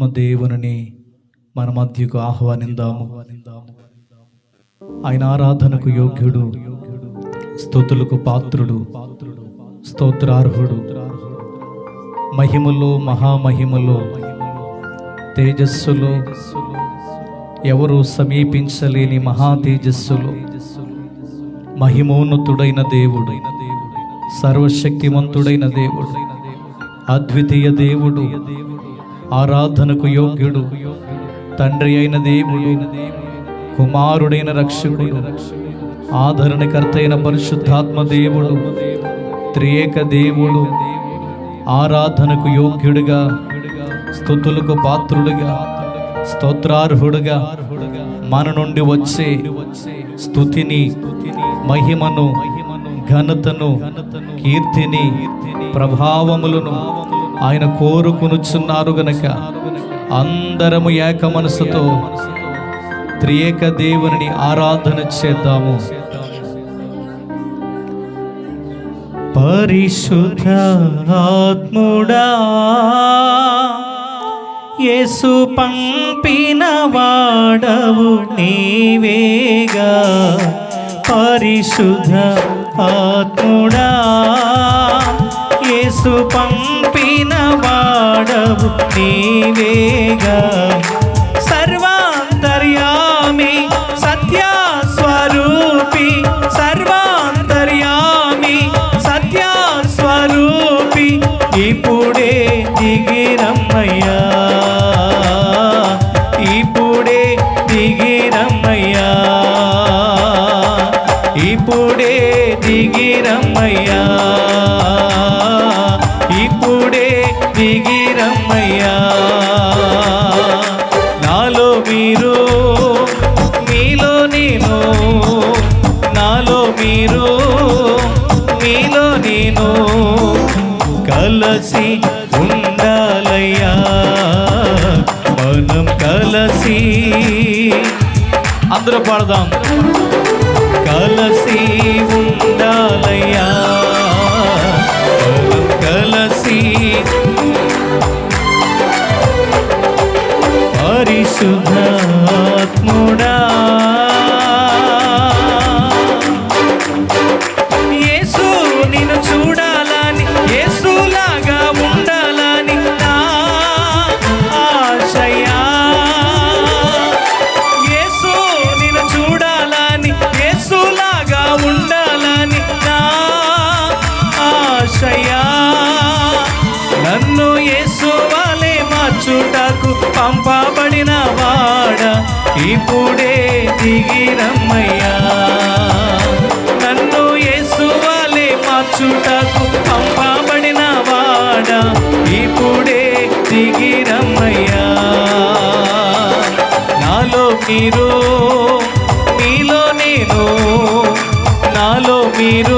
పరిశుద్ధాత్మ దేవుని మన మధ్యకు ఆహ్వానిందాము. ఆయన ఆరాధనకు యోగ్యుడు స్తుతులకు పాత్రుడు స్తోత్రార్హుడు. మహిమలో మహామహిమలో తేజస్సులో ఎవరు సమీపించలేని మహా తేజస్సులో మహిమోన్నతుడైన దేవుడు సర్వశక్తిమంతుడైన దేవుడు అద్వితీయ దేవుడు ఆరాధనకు యోగ్యుడు తండ్రి అయిన దేవుడు కుమారుడైన రక్షకుడు ఆదరణకర్త అయిన పరిశుద్ధాత్మ దేవుడు త్రియేక దేవుడు ఆరాధనకు యోగ్యుడిగా స్థుతులకు పాత్రుడుగా స్తోత్రార్హుడుగా మన నుండి వచ్చే స్థుతిని మహిమను ఘనతను కీర్తిని ప్రభావములను ఆయన కోరుకునుచున్నారు గనక. అందరము ఏక మనసుతో త్రియేక దేవుని ఆరాధన చేద్దాము. పరిశుద్ధాత్ముడా యేసు పంపిన వాడవు నీవేగా. పరిశుద్ధ ఆత్ముడా యేసు పంపిన నీవేగా సర్వాంతర్యామి సత్యస్వరూపి. సర్వాంతర్యామి సత్యస్వరూపి. ఇప్పుడే దిగిరమ్మయ్యా. ఇప్పుడే దిగిరమ్మయ్యా. ఇప్పుడే దిగిరమ్మయ్యా. కలసి ఉండాలయ్యా మనం కలసి అందరూ పాడదాం కలసి ఉండాలయ్యా మనం కలసి ఇప్పుడే దిగిరమ్మయ్యా. నన్ను యేసు మార్చుటకు పంపబడిన వాడ ఇప్పుడే దిగిరమ్మయ్యా. నాలో మీరు మీలో నేను నాలో మీరు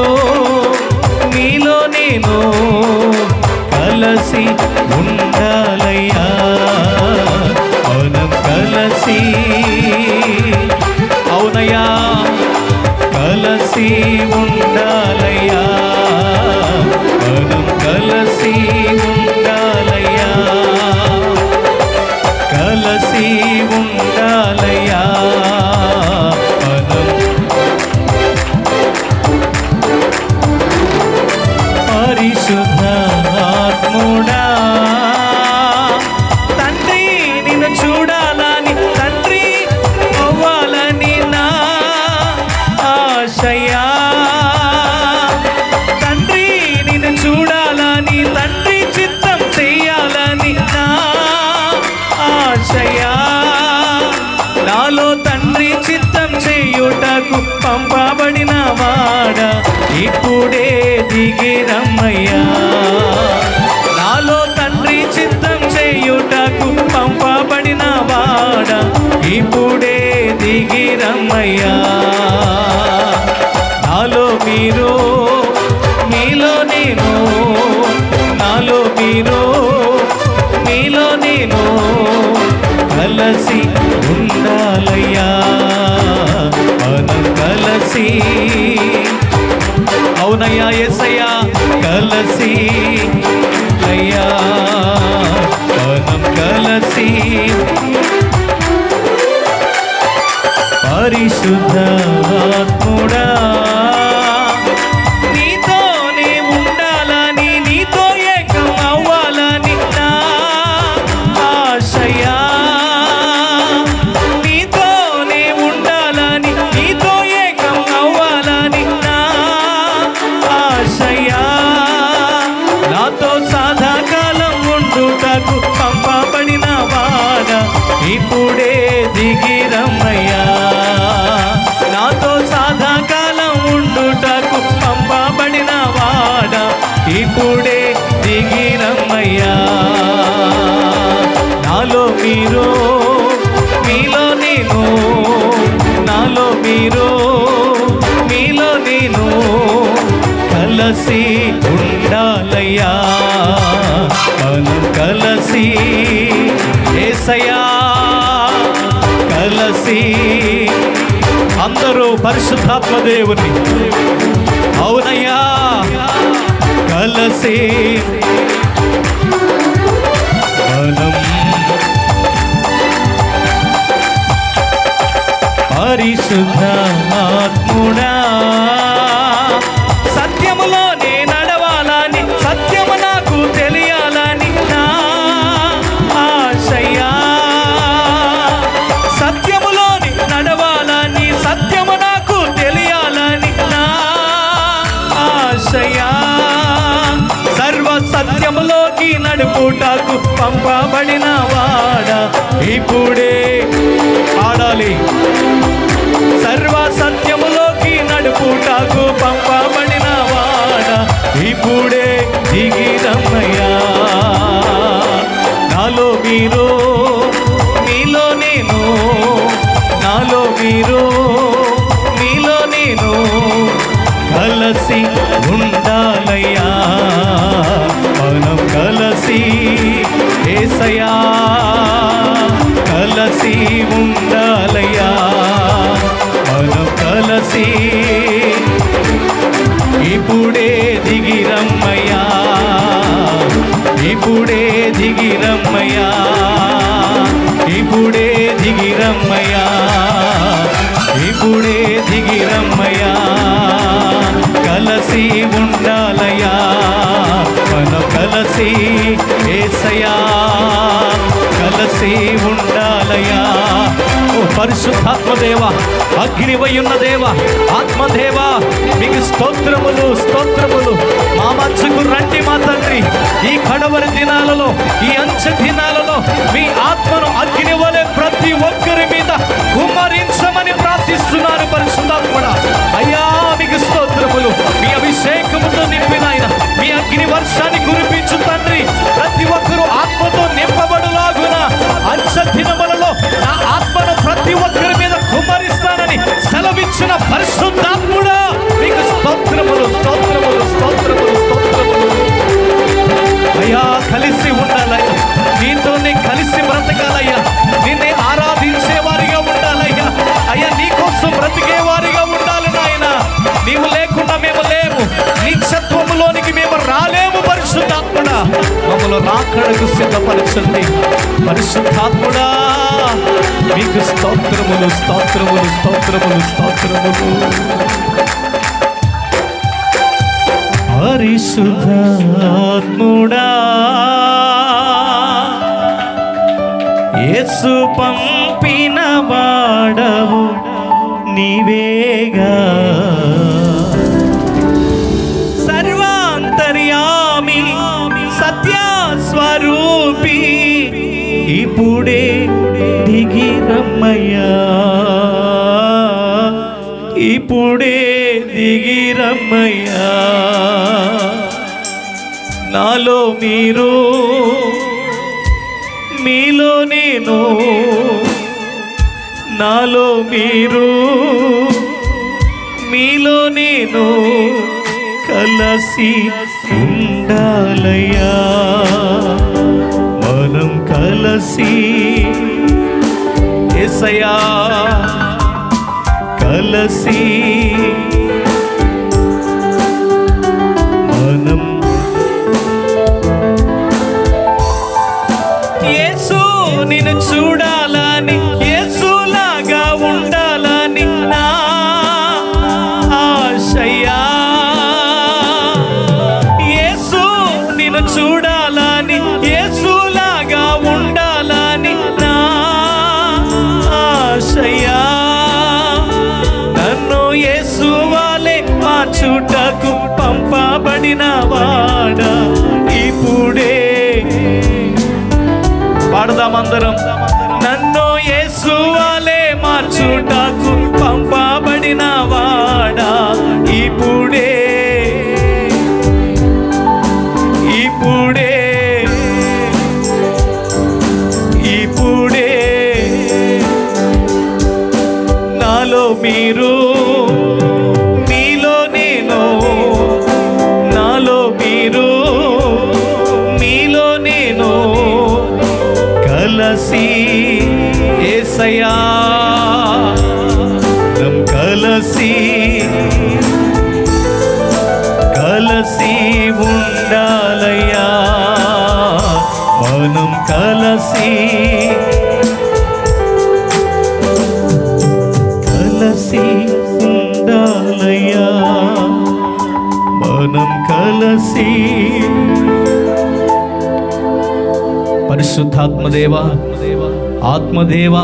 దిగిరమ్మయ్యా నాలో తండ్రి చిత్తం చేయుటకు పంపబడిన వాడ ఇప్పుడే దిగిరమ్మయ్యా నాలో మీరు మీలో నేను నాలో మీరు మీలో నేను కలసి ఉండాలయ్యా. మనం కలసి అవునయ్యా ఎసయ్యా కలసి అయ్యా కలసి. పరిశుద్ధ కూడా ఇప్పుడే దిగినమ్మయ్యా నాలో మీరు మీలో నేను నాలో మీరు మీలో నేను కలసి ఉండాలయ్యా. మనం కలసి ఏసయ్యా కలసి అందరూ పరిశుద్ధాత్మ దేవుని అవునయ్యా. కలసి మనం పరిశుద్ధ ఆత్ముడా. నడుపుటకు పంపబడిన వాడ. ఇప్పుడే దిగిరమ్మయ్యా ఇప్పుడే దిగిరమ్మయ్యా కలసి ఉండాలయ్యా. మనం కలసి ఏసయా కలసి ఉండాలయ్యా. ఓ పరిశుద్ధాత్మదేవ అగ్నివై ఉన్న దేవ ఆత్మదేవ మీకు స్తోత్రములు స్తోత్రములు. మా మధ్యకు రండి మా తండ్రి. ఈ కడవరి దినాలలో ఈ అంచె దినాలలో మీ ఆత్మను అగ్ని వలె ప్రతి ఒక్కరు jumpa పరిశుద్ధాత్ముడా మమ్మల్ని రాకడకు సిద్ధపరచండి పరిశుద్ధాత్ముడా మీకు స్తోత్రములు స్తోత్రములు స్తోత్రములు స్తోత్రములు. పరిశుద్ధాత్ముడా యేసు పంపిన వాడవు నీవేగా. దిగి రమ్మయ్యా. ఇప్పుడే దిగి రమ్మయ్యా. నాలో మీరు మీలో నేను నాలో మీరు మీలో నేను కలసి ఉండాలయ్యా. మనం కలసి ఏసయా కలసి వాడా ఇప్పుడే. పాడదామందరం కలసి ఏసయా మనం కలసి కలసి ఉండాలయ్యా. మనం కలసి కలసి ఉండాలయ్యా. మనం కలసి పరిశుద్ధాత్మదేవా ఆత్మదేవా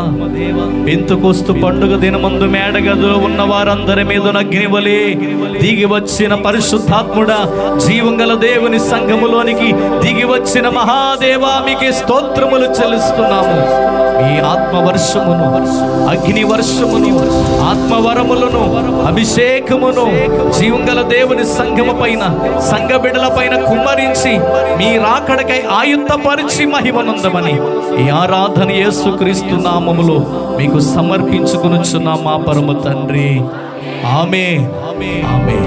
పెంతుకొస్తు పండుగ దినమందు మేడగదిలో ఉన్న వారందరి మీద అగ్నివలే దిగి వచ్చిన పరిశుద్ధాత్ముడా జీవంగల దేవుని సంఘములోనికి దిగి వచ్చిన మహాదేవా మీకే స్తోత్రములు చెల్లిస్తున్నాము. మీ ఆత్మ వర్షమును అగ్ని వర్షమును ఆత్మవరములను అభిషేకమును జీవంగల దేవుని సంఘము పైన సంఘ బిడల పైన కుమ్మరించి మీ రాకడకై ఆయుత్తపరిచి మహిమనుందమని ఈ ఆరాధన యేసుక్రీస్తు నామములో మీకు సమర్పించుకునుచున్న మా పరమ తండ్రి. ఆమె ఆమె